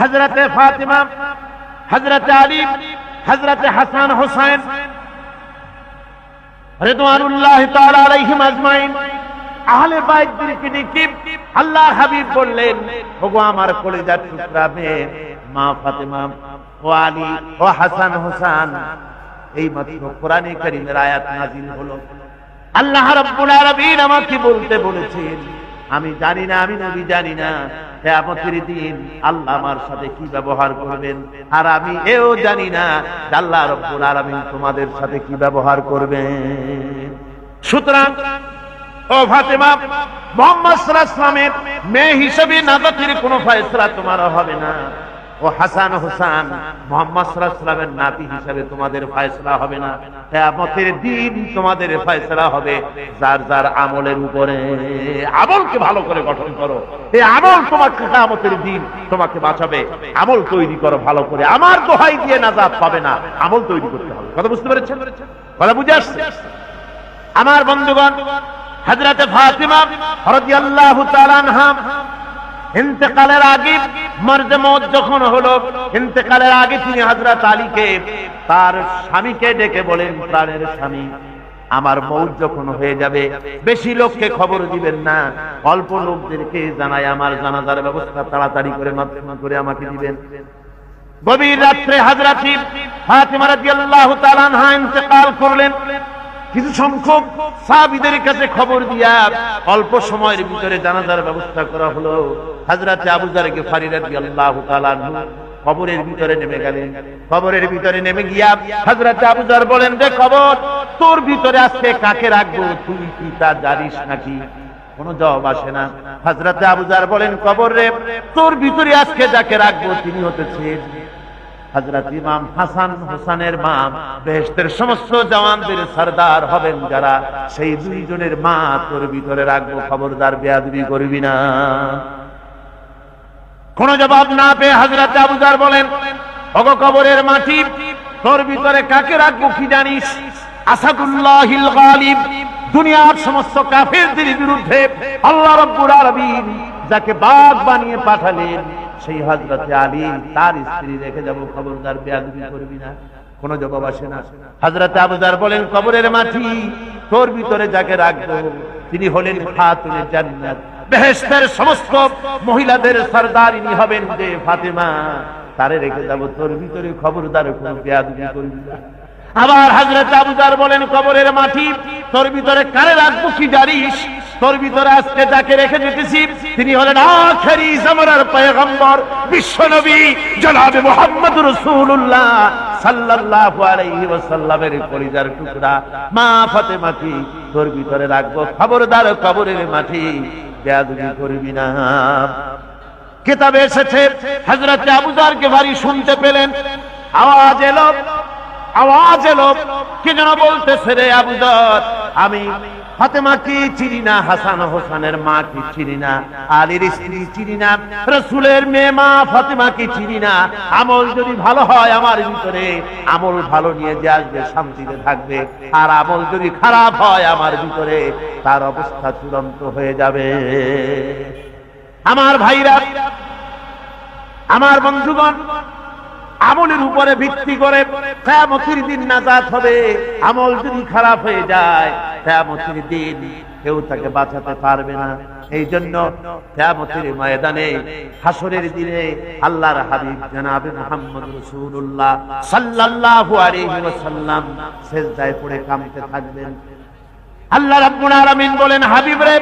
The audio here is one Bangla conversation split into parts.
হজরতে ফাতিমা হজরতে আলী হজরতে হাসান হোসেন রেদওয়ানুল্লাহ তাআলা আলাইহিম আজমাইন। আহলে বাইতদেরকে ডেকে আল্লাহ হাবিব বললেন, ওগো আমার কলিজার টুকরা মেয়ে, মা ফাতেমা, ও আলী, ও হাসান হোসেন এই মাত্র কোরআনে কারীমের আয়াত নাযিল হলো। আল্লাহ রাব্বুল আলামিন আমাকে বলতে বলেছেন আমি জানি না, আমি নবী জানি না। দিন আল্লাহ আমার সাথে কি ব্যবহার করবেন? আর আমি এও জানি না আল্লাহ রব্বুল আলামিন তোমাদের সাথে কি ব্যবহার করবেন। সুতরাং, ও ফাতেমা, মোহাম্মদ সাল্লাল্লাহু আলাইহি ওয়াসাল্লামের মেয়ে হিসেবে নাজাতের কোনো ফয়সালা তোমার হবে না। ও হাসান হোসেন, মোহাম্মদ সাল্লাল্লাহু নাতি হিসেবে তোমাদের ফয়সালা হবে না। কিয়ামতের দিন তোমাদের ফয়সালা হবে। যার যার আমলের উপরে আমলকে ভালো করে গঠন করো। এই আমল তোমাকে কিয়ামতের দিন তোমাকে বাঁচাবে। আমল তৈরি করো ভালো করে। আমার দোহাই দিয়ে নাজাত পাবে না। আমল তৈরি করতে হবে। কথা বুঝতে পেরেছেন? কথা বুঝে আসছে? আমার বন্ধুগণ, হযরতে ফাতিমা রাদিয়াল্লাহু তাআলা আনহা ইন্তেকালের আগে মর্দে মৌত যখন হলো, ইন্তেকালের আগে তিনি হযরত আলীকে তার স্বামীকে ডেকে বলেন, প্রাণের স্বামী, আমার মৌত যখন হয়ে যাবে, বেশি লোককে খবর দিবেন না। অল্প লোকদেরকে জানাই, আমার জানাজার ব্যবস্থা তাড়াতাড়ি করে মাধ্যম করে আমাকে দিবেন। গভীর রাত্রে হাজরাতি ফাতিমা রাদিয়াল্লাহু তাআলা ইন্তেকাল করলেন। কিছু সংখ্যক সাহাবীদের কাছে খবর দিয়া অল্প সময়ের ভিতরে জানাজার ব্যবস্থা করা হলো। হযরতে আবু জার গিফারি তাআলা আনহু ভিতরে নেমে গেলেন। কবরের ভিতরে নেমে গিয়া জার বলেন রে কবর, তোর ভিতরে আজকে কাকে রাখব? তুই কি তা জানিস নাকি? কোনো জবাব আসে না। জার বলেন, কবর রে, তোর ভিতরে আজকে যাকে রাখব তিনি হতেছেন হজরত ইমাম হাসান হোসেনের মা বেহেস্তের সমস্ত জওয়ানদের সর্দার হবেন যারা। সেই দুইজনের মা তোর ভিতরে রাখব, খবরদার বেয়াদবি করবি না। কোন জবাব না পেয়ে হজরত আবুজার বলেন অগ কবরের মাটি, তোর ভিতরে কাকে রাখব কি জানিস? আসাদুল্লাহিল গালিব, দুনিয়ার সমস্ত কাফেরদের বিরুদ্ধে আল্লাহ রাব্বুল আলামিন যাকে বাঘ বানিয়ে পাঠালেন সেই হজরতে আলী, তার স্ত্রী রেখে যাব, খবরদার বেয়াদুবি করবি না। কোন জবাব আসে না। হজরত আবুদার বলেন, কবরের মাটি, তোর ভিতরে যাকে রাখব, তিনি হলেন খাতুনে জান্নাত। বেহেশতের সমস্ত মহিলাদের সর্দারিনী হবেন যে ফাতেমা। তারে রেখে যাব, তোর ভিতরে খবরদার কোনো বেয়াদুবি করবি না। আবার হাজরত আবুজার বলেন, কবরের মাটি, তোর ভিতরে কারে রাখব কি জানিস? তোর ভিতরে আজকে যাকে রেখে যেতেছি, তিনি হলেন আখেরি জামানার পয়গম্বর বিশ্ব নবী জনাবে মোহাম্মদ রাসূলুল্লাহ সাল্লাল্লাহু আলাইহি ওয়াসাল্লামের টুকরা। মা কি, তোর ভিতরে রাখব খবরদার কবরের মাটি? বেয়াদবি করবি না। কিতাবে এসেছে, হযরত আবুজারকে ভারী শুনতে পেলেন। আওয়াজ এলো আওয়াজ এলো। কি যেন বলতেছে রে আবুদর আমি আমল যদি ভালো হয় আমার ভিতরে, আমল ভালো নিয়ে যে আসবে, শান্তিতে থাকবে। আর আমল যদি খারাপ হয় আমার ভিতরে, তার অবস্থা চূড়ান্ত হয়ে যাবে। আমার ভাইরা, আমার বন্ধুগণ আমলের উপরে ভিত্তি করে কেয়ামতের দিন নাজাত হবে, আমল যদি খারাপ হয়ে যায়, কেয়ামতের দিন কেউ তাকে বাঁচাতে পারবে না। এই জন্য কেয়ামতের ময়দানে হাসরের দিনে আল্লাহর হাবিব জনাবে মুহাম্মদ রাসূলুল্লাহ সাল্লাল্লাহু আলাইহি ওয়াসাল্লাম, সেজদায় পড়ে কাঁদতে থাকবেন। আল্লাহ রাব্বুল আলামিন বলেন, হাবিব রে,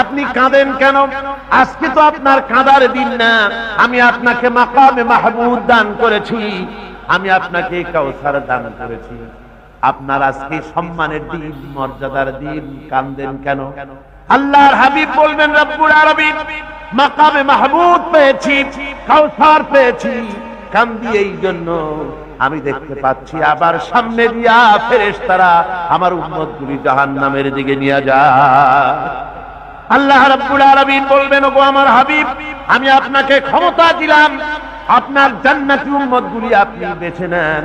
আপনি কাঁদেন কেন? আজকে তো আপনার কাঁদার দিন না। আমি আপনাকে মাকামে মাহমুদ দান করেছি। আমি আপনাকে কাউসার দান করেছি। আপনার আজকে সম্মানের দিন, মর্যাদার দিন কান্দেন কেন? আল্লাহর হাবিব বলবেন, রব্বুল আলামিন, মাকামে মাহমুদ পেয়েছি কাউসার পেয়েছি। কান্দি এই জন্য। আমি দেখতে পাচ্ছি আবার সামনে দিয়া ফেরেশতারা আমার উম্মত গুলি জাহান নামের দিকে নিয়ে যা আল্লাহ রাব্বুল আলামিন বলবেন, ওগো আমার হাবিব, আমি আপনাকে ক্ষমতা দিলাম। আপনার জান্নাতি উম্মত গুলি আপনি বেছে নেন।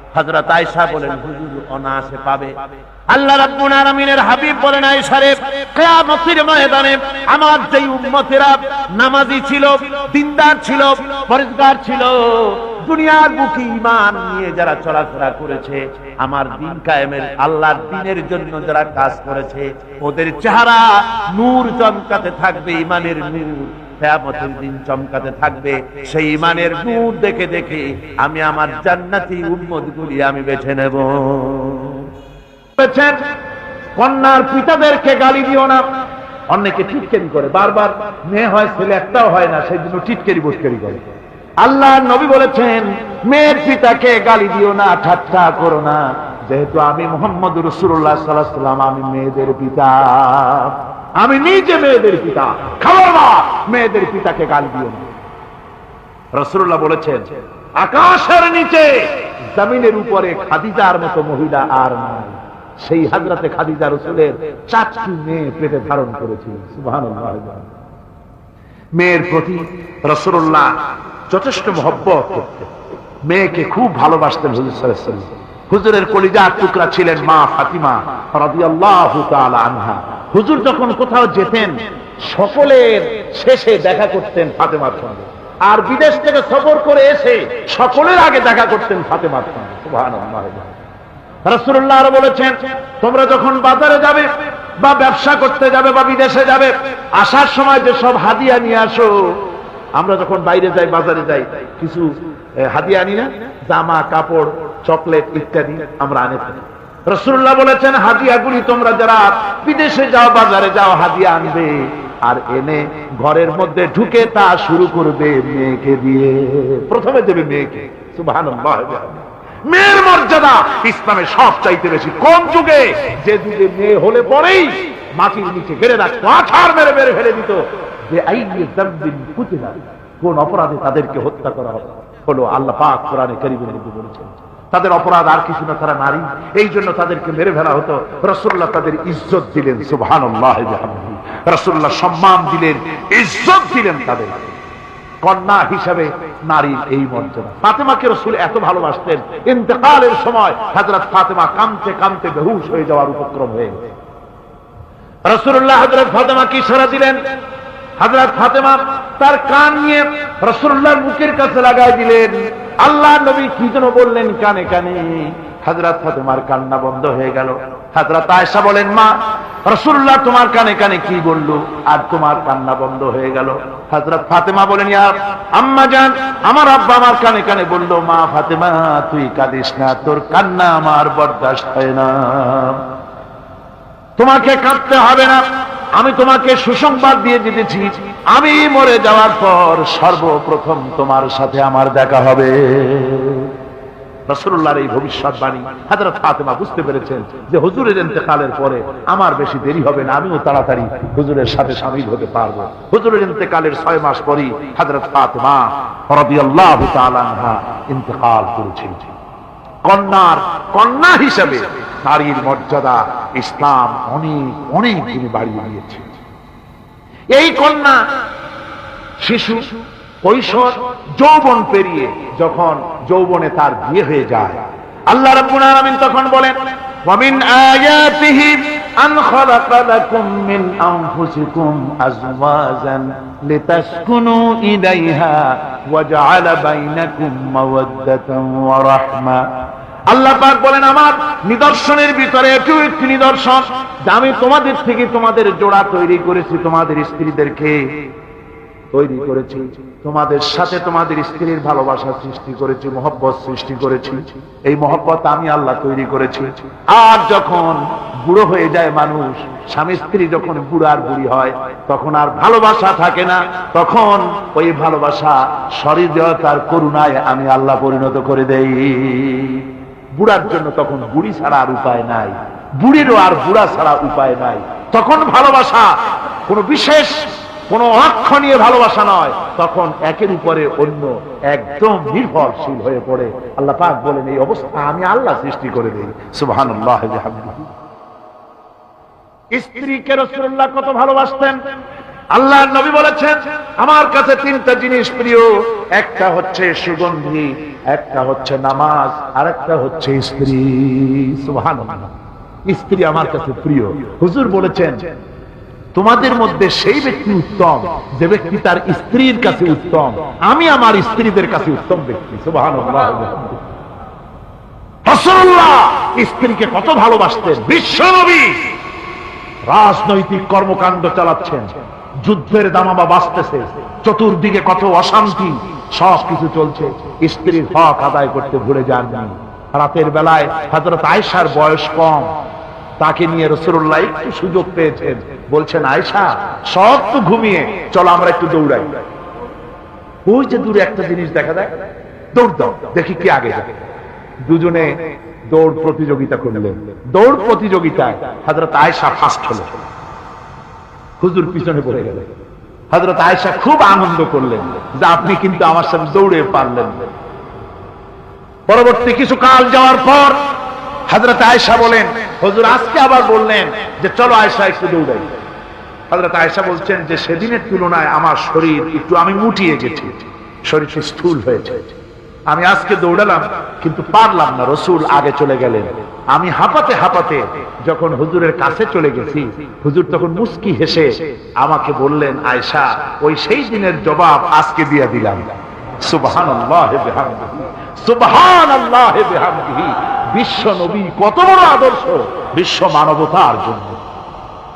হযরত আয়েশা বলেন, হুজুর অনায়াসে পাবে। আল্লাহ রাব্বুল আলামিনের হাবিব বলেন, আয়েশা রে, কিয়ামতের ময়দানে আমার যেই উম্মতেরা নামাজি ছিল, দিনদার ছিল, পরিষ্কার ছিল, দুনিয়ার বুকে ইমান নিয়ে যারা চলাফেরা করেছে, আমার দিন কায়েমের আল্লাহর দিনের জন্য যারা কাজ করেছে, ওদের চেহারা নূর চমকাতে থাকবে ইমানের নূর। কেয়ামতের দিন চমকাতে থাকবে। সেই ইমানের নূর দেখে দেখে আমি আমার জান্নাতি উম্মত গুলি আমি বেছে নেব। কন্যার পিতাদেরকে গালি দিও না। অনেকে টিটকেরি করে। বারবার মেয়ে হয়, ছেলে একটাও হয় না সেই জন্য টিটকেরি বুটকেরি করে। আল্লাহ নবী বলেছেন, মেয়ের পিতাকে গালি দিও না, ঠাট্টা করো না। যেহেতু আমি মোহাম্মদ রসুল্লাহ সাল্লাহ সাল্লাম আমি মেয়েদের পিতা। আমি নিজে মেয়েদের পিতা। খাবার মা মেয়েদের পিতাকে গালি দিও না। রসুল্লাহ বলেছেন আকাশের নিচে জমিনের উপরে খাদিজার মতো মহিলা আর নাই। সেই হাজরাতে খাদিজা রসুলের চারটি মেয়ে পেটে ধারণ করেছিল। মেয়ের প্রতি রসুল্লাহ যথেষ্ট মহব্বত করতেন। মেয়েকে খুব ভালোবাসতেন হুজুর হুজুরের কলিজার টুকরা ছিলেন মা ফাতিমা রাদিয়াল্লাহু তাআলা আনহা। হুজুর যখন কোথাও যেতেন, সকলের শেষে দেখা করতেন ফাতেমার সঙ্গে আর বিদেশ থেকে সফর করে এসে সকলের আগে দেখা করতেন ফাতেমার সঙ্গে রাসূলুল্লাহ আরও বলেছেন, তোমরা যখন বাজারে যাবে বা ব্যবসা করতে যাবে বা বিদেশে যাবে, আসার সময় যে সব হাদিয়া নিয়ে আসো। আমরা যখন বাইরে যাই, বাজারে যাই, কিছু হাদিয়া আনি না, জামা, কাপড়, চকলেট ইত্যাদি আমরা আনে থাকি রসুল্লাহ বলেছেন, হাদিয়াগুলি তোমরা যারা বিদেশে যাও, বাজারে যাও, হাদিয়া আনবে। আর এনে ঘরের মধ্যে ঢুকে তা শুরু করবে মেয়েকে দিয়ে। প্রথমে দেবে মেয়েকে। মেয়ের মর্যাদা ইসলামে সব চাইতে বেশি। কোন যুগে? যে যুগে মেয়ে হলে পরেই মাটির নিচে ঘেরে রাখতো আছাড় মেরে মেরে ফেলে দিত। যে কোন অপরাধে তাদেরকে হত্যা করা হলো আল্লাহ পাক কোরআনে কারিমের মধ্যে বলেছেন। তাদের অপরাধ আর কিছু না, তারা নারী। এই জন্য তাদেরকে মেরে ফেলা হতো। রসুল্লাহ তাদের ইজ্জত দিলেন, সুবহানাল্লাহ রসুল্লাহ সম্মান দিলেন, ইজ্জত দিলেন তাদের। কন্যা হিসাবে নারীর এই মর্যাদা। ফাতেমাকে রসুল এত ভালোবাসতেন। ইন্তেকালের সময় হাজরত ফাতেমা কামতে কামতে বেহুশ হয়ে যাওয়ার উপক্রম হয়ে গেছে। রসুল্লাহ হজরত ফাতেমা কি সারা দিলেন? হজরত ফাতেমা তার কান নিয়ে রসুল্লাহর মুখের কাছে লাগাই দিলেন। আল্লাহ নবী কি যেন বললেন কানে কানে। হাজরত ফাতেমার কান্না বন্ধ হয়ে গেল। হাজরত আয়সা বলেন, মা রসুল্লাহ তোমার কানে কানে কি বলল? আর তোমার কান্না বন্ধ হয়ে গেল। হাজরত ফাতেমা বলেন ইয়ার আম্মা জান, আমার আব্বা আমার কানে কানে বলল, মা ফাতেমা, তুই কাঁদিস না, তোর কান্না আমার বরদাস্ত হয় না। তোমাকে কাঁদতে হবে না। আমি তোমাকে সুসংবাদ দিয়ে দিতেছি। আমি মরে যাওয়ার পর সর্বপ্রথম তোমার সাথে আমার দেখা হবে। এই ভবিষ্যৎবাণী ফাতেমা বুঝতে পেরেছেন যে হুজুরের ইন্তেকালের পরে আমার বেশি দেরি হবে না, আমিও তাড়াতাড়ি হুজুরের সাথে সামিল হতে পারব। হুজুরের ইন্তেকালের ছয় মাস পরই হাজরত ফাতেমা ইন্তেকাল করেছেন। কন্যার কন্যা হিসেবে নারীর মর্যাদা ইসলাম অনেক অনেক তিনি বাড়িয়ে দিয়েছে। এই কন্যা শিশু, কৈশোর, যৌবন পেরিয়ে যখন যৌবনে তার বিয়ে হয়ে যায়, আল্লাহ রাব্বুল আলামিন তখন বলেন ওয়ামিন আয়াতিহি আন খালাকা লাকুম মিন আনফুসিকুম আজওয়াজান লিতাসকুনু ইলাইহা ওয়া জাআলা বাইনাকুম মাওয়াদ্দাতান ওয়া রাহমা। আল্লাহ পাক বলেন, আমার নিদর্শনের ভিতরে এটিও একটি নিদর্শন। আমি তোমাদের থেকে তোমাদের জোড়া তৈরি করেছি, তোমাদের স্ত্রীদেরকে তৈরি করেছি। তোমাদের সাথে তোমাদের স্ত্রীর ভালোবাসা সৃষ্টি করেছি, মহব্বত সৃষ্টি করেছি। এই মহব্বত আমি আল্লাহ তৈরি করেছি। আর যখন বুড়ো হয়ে যায় মানুষ, স্বামী স্ত্রী যখন বুড়ো আর বুড়ি হয়, তখন আর ভালোবাসা থাকে না। তখন ওই ভালোবাসা শরীরতার করুণায় আমি আল্লাহ পরিণত করে দেই। বুড়ার জন্য তখন বুড়ি ছাড়া আর উপায় নাই। বুড়িরও আর বুড়া ছাড়া উপায় নাই। তখন ভালোবাসা কোনো বিশেষ, কোনো অক্ষ ভালোবাসা নয়। তখন একের উপরে অন্য একদম নির্ভরশীল হয়ে পড়ে। আল্লাহ পাক বলেন, এই অবস্থা আমি আল্লাহ সৃষ্টি করে দিই। সুবহানাল্লাহ স্ত্রীকে রসুল্লাহ কত ভালোবাসতেন? আল্লাহ নবী বলেছেন, আমার কাছে তিনটা জিনিস প্রিয়। একটা হচ্ছে সুগন্ধি, একটা হচ্ছে নামাজ আর একটা হচ্ছে স্ত্রী। সুবহানাল্লাহ। স্ত্রী আমার কাছে প্রিয়। হুজুর বলেছেন, তোমাদের মধ্যে সেই ব্যক্তি উত্তম, যে ব্যক্তি তার স্ত্রীর কাছে উত্তম। আমি আমার স্ত্রীদের কাছে উত্তম ব্যক্তি। সুবহানাল্লাহ। স্ত্রীকে কত ভালোবাসতেন। বিশ্বনবী রাজনৈতিক কর্মকাণ্ড চালাচ্ছেন। যুদ্ধের দামামা বাঁচতেছে। চতুর্দিকে কত অশান্তি। সব কিছু চলছে। স্ত্রীর হক আদায় করতে ভুলে যাননি। রাতের বেলায় হজরত আয়সার বয়স কম। তাকে নিয়ে রসুল্লাহ একটু সুযোগ পেয়েছেন। বলছেন আয়সা সব তো ঘুমিয়ে, চলো আমরা একটু দৌড়াই। ওই যে দূরে একটা জিনিস দেখা দেয় দৌড় দাও, দেখি কি আগে দুজনে দৌড় প্রতিযোগিতা করলেন। দৌড় প্রতিযোগিতায় হাজরত আয়সা ফার্স্ট হলো। হুজুর পিছনে পড়ে গেলেন হজরত আয়সা খুব আনন্দ করলেন যে আপনি কিন্তু আমার সাথে দৌড়ে পারলেন। পরবর্তী কিছু কাল যাওয়ার পর হজরত আয়সা বলেন, হজুর আজকে আবার বললেন যে চলো আয়সা একটু দৌড়াই। হজরত আয়সা বলছেন যে সেদিনের তুলনায় আমার শরীর একটু আমি মুটিয়ে গেছি। শরীর স্থূল হয়েছে। আমি আজকে দৌড়ালাম, কিন্তু পারলাম না, রসুল আগে চলে গেলেন। আমি হাঁপাতে হাঁপাতে যখন হুজুরের কাছে চলে গেছি, হুজুর তখন মুস্কি হেসে আমাকে বললেন আয়সা ওই সেই দিনের জবাব আজকে দিয়ে দিলাম। বিশ্ব নবী কত বড় আদর্শ, বিশ্ব মানবতার জন্য।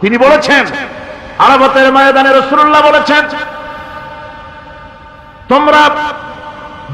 তিনি বলেছেন আরবতের ময়দানে রসুল্লাহ বলেছেন, তোমরা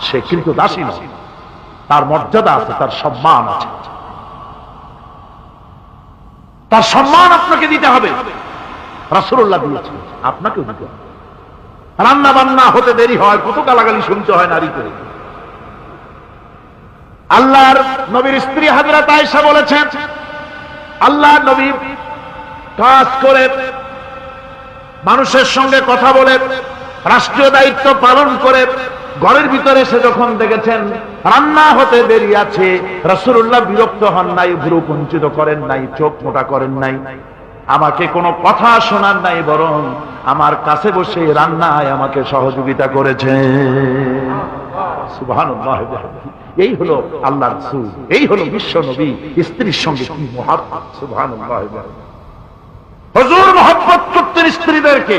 সে কিন্তু দাসী না তার মর্যাদা আছে, তার সম্মান আছে। তার সম্মান আপনাকে দিতে হবে। রাসুল্লাহ দিয়েছে আপনাকে দিতে হবে। রান্না বান্না হতে দেরি হয়, কত গালাগালি শুনতে হয় নারীকে আল্লাহর নবীর স্ত্রী হাজরাত আয়সা বলেছেন আল্লাহ নবী কাজ করে মানুষের সঙ্গে কথা বলে, রাষ্ট্রীয় দায়িত্ব পালন করে ঘরের ভিতরে সে যখন দেখেছেন রান্না হতে দেরি আছে রসুল্লাহ বিরক্ত হন নাই, ভুরু কুঞ্চিত করেন নাই, চোখ মোটা করেন নাই। আমাকে কোনো কথা শোনার নাই, বরং আমার কাছে বসে রান্নায় আমাকে সহযোগিতা করেছে এই হলো আল্লাহর রাসূল, এই হলো বিশ্ব নবী, স্ত্রীর সঙ্গে কি মহাব্বত? সুবহানাল্লাহ। হুজুর মহব্বত করতেন স্ত্রীদেরকে।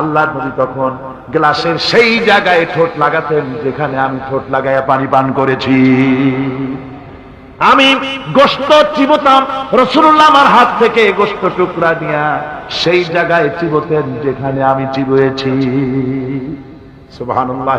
আল্লাহ নবী তখন গ্লাসের সেই জায়গায় ঠোঁট লাগাতেন যেখানে আমি ঠোঁট লাগাইয়া পানি পান করেছি। আমি গোস্ত চিবতাম রসুল্লাহ আমার হাত থেকে গোস্ত টুকরা নিয়া সেই জায়গায় চিবতেন যেখানে আমি চিবয়েছি। সুবহানাল্লাহ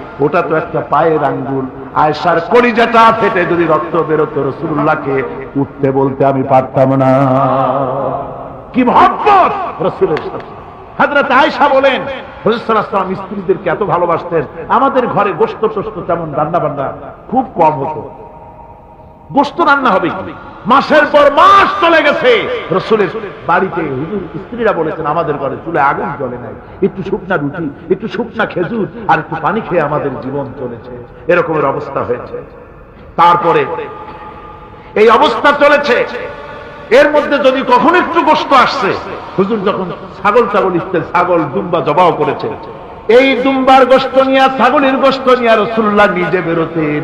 ওটা তো একটা পায়ের আঙ্গুল। আয়সার কলিজাটা ফেটে যদি রক্ত বেরোতো রসুল্লাহকে উঠতে বলতে আমি পারতাম না। কি মহব্বত! রসুলের হাজরত আয়সা বলেন হজরতাম স্ত্রীদেরকে এত ভালোবাসতেন। আমাদের ঘরে গোস্ত টোস্ত তেমন রান্না বান্না খুব কম হতো। গোস্ত রান্না হবে। মাসের পর মাস চলে গেছে। রসুলের বাড়িতে হুজুর স্ত্রীরা বলেছেন, আমাদের ঘরে চুলে আগুন জ্বলে নাই। একটু শুকনা রুটি, একটু শুকনা খেজুর, আর একটু পানি খেয়ে আমাদের জীবন চলেছে। এরকমের অবস্থা হয়েছে। তারপরে এই অবস্থা চলেছে। এর মধ্যে যদি কখন একটু গোস্ত আসছে, হুজুর যখন ছাগল ছাগল ইচ্ছে ছাগল দুম্বা জবাও করেছে, এই দুম্বার গোস্ত নিয়ে, ছাগলের গোস্ত নিয়ে রসুল্লাহ নিজে বেরোতেন।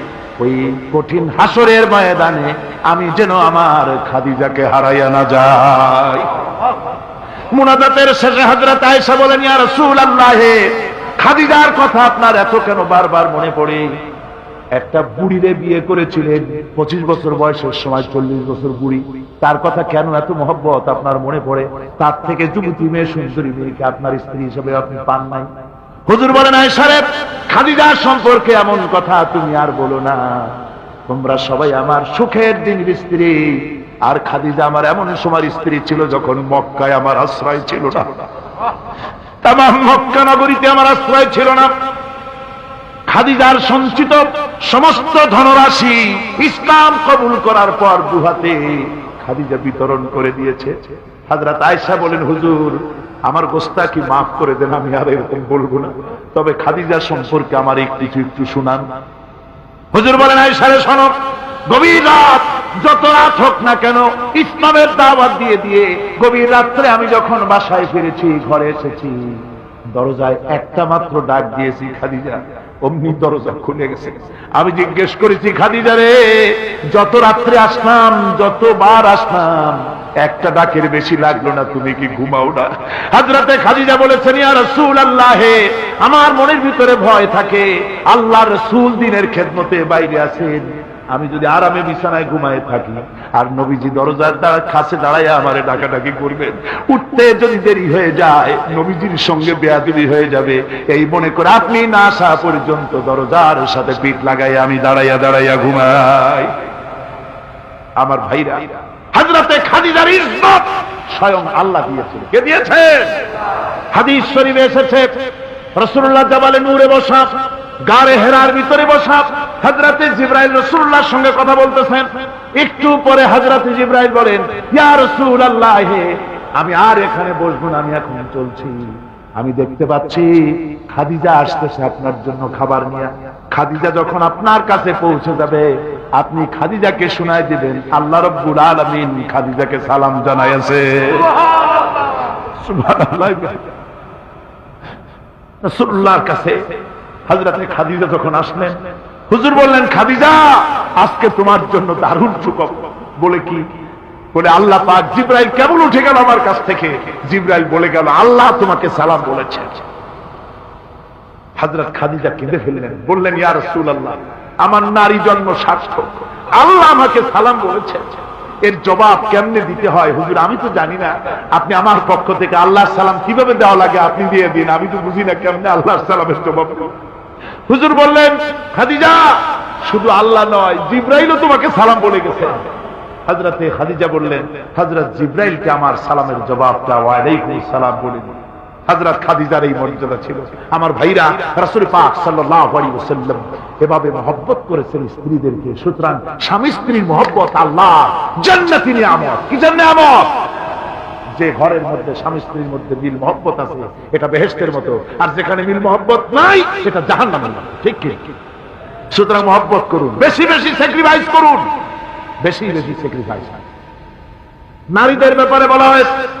ওই কঠিন হাসরের ময়দানে আমি যেন আমার খাদিজাকে হারাইয়া না যাই। মুনাজাতের শেষে হযরত আয়েশা বলেন, ইয়া রাসূলুল্লাহ, খাদিজার কথা আপনার এত কেন বারবার মনে পড়ে? একটা বুড়িরে বিয়ে করেছিলেন, পঁচিশ বছর বয়সের সময় চল্লিশ বছর বুড়ি। তার কথা কেন এত মহব্বত আপনার মনে পড়ে? তার থেকে যুবতী মেয়ে সুন্দরী মেয়েকে আপনার স্ত্রী হিসেবে আপনি পান নাই? হুজুর বলেন সাহেব, খাদিজার সম্পর্কে এমন কথা তুমি আর বলো না। তোমরা সবাই আমার সুখের দিনের স্ত্রী। আর খাদিজা আমার এমন সময় স্ত্রী ছিল যখন মক্কায় আমার আশ্রয় ছিল না। তাম মক্কা নগরীতে আমার আশ্রয় ছিল না। খাদিজার সঞ্চিত সমস্ত ধনরাশি ইসলাম কবুল করার পর দুহাতে খাদিজা বিতরণ করে দিয়েছে। হাজরাত আয়সা বলেন, হুজুর আমার গোস্তা কি মাফ করে দেন, আমি আর এরকম বলব না। তবে খাদিজা সম্পর্কে আমার একটু একটু শুনান। হুজুর বলেন আয়সারে শোনো, গভীর রাত, যত রাত হোক না কেন, ইসলামের দাওয়াত দিয়ে দিয়ে গভীর রাত্রে আমি যখন বাসায় ফিরেছি, ঘরে এসেছি, দরজায় একটা মাত্র ডাক দিয়েছি, খাদিজা, অমনি দরজা খুলে গেছে। আমি জিজ্ঞেস করেছি, খাদিজা রে, যত রাত্রে আসলাম, যতবার আসলাম একটা ডাকের বেশি লাগল না, তুমি কি ঘুমাও না? হাজরাতে খাদিজা বলেছেন, ইয়া রাসূল আল্লাহে আমার মনের ভিতরে ভয় থাকে। আল্লাহ রসুল দিনের খেদমতে বাইরে আছেন। আমি যদি আরামে বিছানায় ঘুমায় থাকি, আর নবীজি দরজার দ্বারা কাছে দাঁড়াইয়া আমারে ডাকাডাকি করবেন, উঠতে যদি দেরি হয়ে যায়, নবীজির সঙ্গে বেয়াদবি হয়ে যাবে। এই মনে করে আপনি না আসা পর্যন্ত দরজার সাথে পিঠ লাগাই আমি দাঁড়াইয়া দাঁড়াইয়া ঘুমাই। আমার ভাইরা হাজরাতে খাদিজার ইজ্জত স্বয়ং আল্লাহ দিয়েছিল। কে দিয়েছে? হাদিস শরীফে এসেছে রসুল্লাহ জাবালে নূরে বসা গাড়ে হেরার ভিতরে বসা হাজরাতে জিব্রাইল রসুল্লাহর সঙ্গে কথা বলতেছেন। একটু পরে হাজরাতে জিব্রাইল বলেন, ইয়া রসুল আল্লাহ আমি আর এখানে বসবো না, আমি এখন চলছি। আমি দেখতে পাচ্ছি খাদিজা আসতেছে আপনার জন্য খাবার নিয়ে। খাদিজা যখন আপনার কাছে পৌঁছে যাবে আপনি খাদিজাকে শোনায় দিবেন। আল্লাহ রব্বুল আলামিন খাদিজাকে সালাম সুবহানাল্লাহ। কাছে হযরতে খাদিজা যখন আসলেন, হুজুর বললেন, খাদিজা, আজকে তোমার জন্য দারুণ বলে কি? বলে, আল্লাহ পাক জিব্রাইল কেমন উঠে গেল আমার কাছ থেকে। জিব্রাইল বলে গেল, আল্লাহ তোমাকে সালাম বলেছে হাজরত খাদিজা কেঁদে ফেললেন। বললেন, ইয়া রাসূলুল্লাহ আমার নারী জন্ম সার্থক। আল্লাহ আমাকে সালাম বলেছে এর জবাব কেমনে দিতে হয়? হুজুর, আমি তো জানি না। আপনি আমার পক্ষ থেকে আল্লাহর সালাম কীভাবে দেওয়া লাগে আপনি দিয়ে দিন। আমি তো বুঝি না কেমনে আল্লাহর সালামের জবাব হুজুর বললেন, খাদিজা, শুধু আল্লাহ নয়, জিব্রাইলও তোমাকে সালাম বলে গেছে। হাজরাতে খাদিজা বললেন হাজরত জিব্রাইলকে আমার সালামের জবাবটা ওয়ালাইকুম সালাম বলে দিন। হযরত খাদিজার এই মর্যাদা ছিল। আমার ভাইরা রাসূল পাক ওয়াসাল্লাম এভাবে মহব্বত করেছেন স্ত্রীদেরকে। সুতরাং স্বামী স্ত্রীর মহব্বত আল্লাহ জান্নাতি নিয়ামত। কি নিয়ামত? যে ঘরের মধ্যে স্বামী স্ত্রীর মধ্যে মিল মহব্বত আছে, এটা বেহেশতের মতো। আর যেখানে মিল মহব্বত নাই, সেটা জাহান্নামের মতো। ঠিক কি? সুতরাং মহব্বত করুন। বেশি বেশি স্যাক্রিফাইস করুন। বেশি বেশি স্যাক্রিফাইস নারীদের ব্যাপারে বলা হয়েছে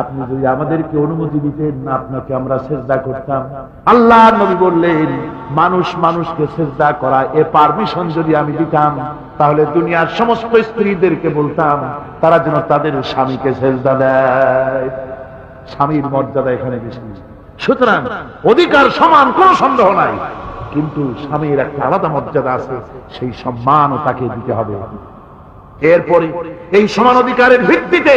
আপনি যদি আমাদেরকে অনুমতি দিতেন না আপনাকে আমরা সেজদা করতাম। আল্লাহ নবী বললেন, মানুষ মানুষকে সেজদা করা এ পারমিশন যদি আমি দিতাম, তাহলে দুনিয়ার সমস্ত স্ত্রীদেরকে বলতাম, তারা যেন তাদের স্বামীকে সেজদা দেয়। স্বামীর মর্যাদা এখানে বেশি। সুতরাং অধিকার সমান, কোনো সন্দেহ নাই। কিন্তু স্বামীর একটা আলাদা মর্যাদা আছে, সেই সম্মানও তাকে দিতে হবে। এরপরে এই সমান অধিকারের ভিত্তিতে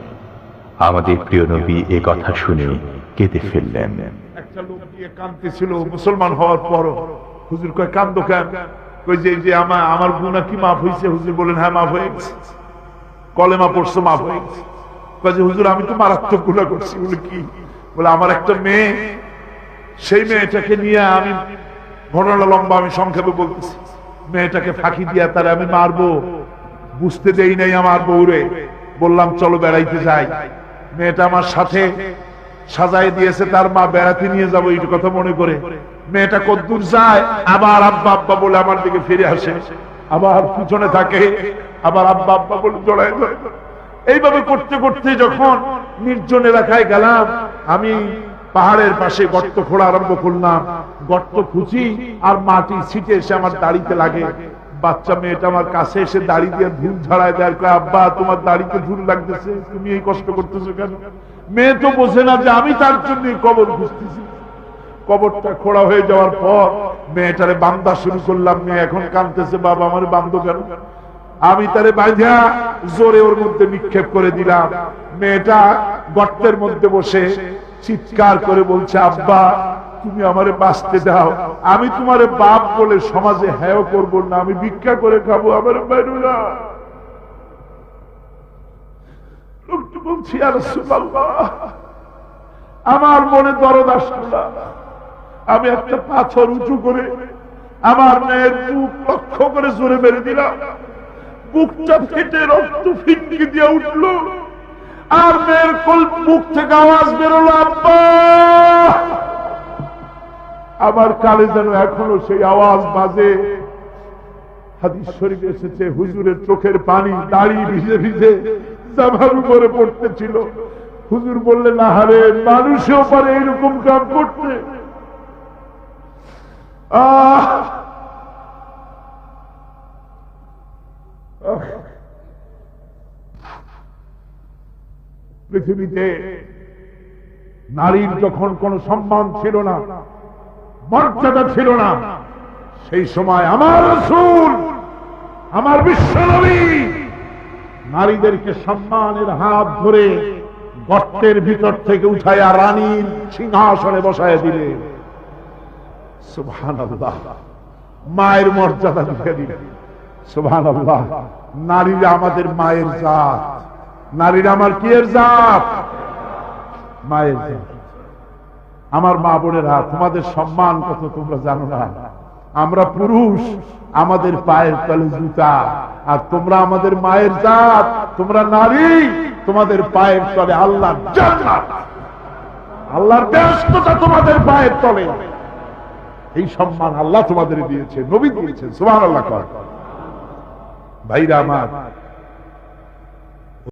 আমাদের প্রিয় নবী এ কথা শুনে কেঁদে ফেললেন। একটা লোক গিয়ে কাঁদতেছিল, মুসলমান হওয়ার পরও। হুজুর কয়, কান্দ কেন? কই যে যে আমার আমার গুনাহ কি মাফ হয়েছে হুজুর বলেন হ্যাঁ মাফ হয়ে গেছে কলেমা পড়ছো, মাফ হয়ে গেছে কয় যে, হুজুর, আমি তো মারাত্মক গুনাহ করছি। বলে, কি? বলে, আমার একটা মেয়ে, সেই মেয়েটাকে নিয়ে আমি ঘটনা লম্বা আমি সংক্ষেপে বলতেছি। মেয়েটাকে ফাঁকি দিয়া তারে আমি মারবো। বুঝতে দেই নাই আমার বউরে। বললাম, চলো বেড়াইতে যাই। মেয়েটা আমার সাথে সাজাই দিয়েছে, তার মা বেড়াতে নিয়ে যাব এই কথা মনে করে। মেয়েটা কদ্দূর যায়, আবার আব্বা আব্বা বলে আমার দিকে ফিরে আসে। আবার পিছনে থাকে, আবার আব্বা আব্বা বলে জড়ায় এইভাবে করতে করতে যখন নির্জন এলাকায় গেলাম, আমি পাহাড়ের পাশে গর্ত খোঁড়া আরম্ভ করলাম। গর্ত খুঁজি আর মাটি ছিটে এসে আমার দাড়িতে লাগে। বাচ্চা মেয়েটা আমার কাছে এসে দাড়ি দিয়ে ধুল ঝাড়ায় দেয় আব্বা, তোমার দাড়িতে ধুল লাগতেছে, তুমি এই কষ্ট করতেছো কেন? মেয়ে তো বোঝে না যে আমি তার জন্য কবর খুঁজতেছি। কবরটা খোড়া হয়ে যাওয়ার পর মেয়েটারে বান্দা শুরু করলাম। মেয়ে এখন কানতেছে বাবা, আমার বান্ধ কেন? আমি তারে বাঁধা জোরে ওর মধ্যে নিক্ষেপ করে দিলাম। মেয়েটা গর্তের মধ্যে বসে চিৎকার করে বলছে, আব্বা তুমি আমারে বাঁচতে দাও। আমি তোমারে বাপ বলে সমাজে হ্যাঁ করব না, আমি ভিক্ষা করে খাব আমার বাইরু বলছি আর আমার মনে দরদ আসলো না। আমি একটা পাথর উঁচু করে আমার মেয়ের বুক লক্ষ্য করে জোরে মেরে দিলাম। বুকটা ফেটে রক্ত ফিটকে দিয়ে উঠল। আর মেয়ের কল মুখ থেকে আওয়াজ বেরোলো, আব্বা! আমার কালে যেন এখনও সেই আওয়াজ বাজে। হাদিস শরীফ এসেছে, হুজুরের চোখের পানি দাড়ি ভিজে ভিজে জামার উপরে পড়তেছিল। হুজুর বললেন, আহারে, মানুষেও পারে এরকম কাম করতে। পৃথিবীতে নারীর যখন কোন সম্মান ছিল না মর্যাদা ছিল না। সেই সময় আমার রসুল, আমার বিশ্বনবী নারীদেরকে সম্মানের হাত ধরে গর্তের ভিতর থেকে উঠাইয়া রানীর সিংহাসনে বসায় দিলে। সুবহানাল্লাহ। মায়ের মর্যাদা দিয়ে দিল। আল্লাহ নারীরা আমাদের মায়ের জাত। নারীরা আমার কি এর জাত? মায়ের জাত। আমার মা বোনেরা, তোমাদের সম্মান কত তোমরা জানো না? আমরা পুরুষ, আমাদের পায়ের তলে জুতা। আর তোমরা আমাদের মায়ের জাত, তোমরা নারী, তোমাদের পায়ের তলে আল্লাহ আল্লাহর ব্যস্ততা তোমাদের পায়ের তলে। এই সম্মান আল্লাহ তোমাদের দিয়েছে, নবী দিয়েছে সুবহানাল্লাহ কর। ভাইরা আমার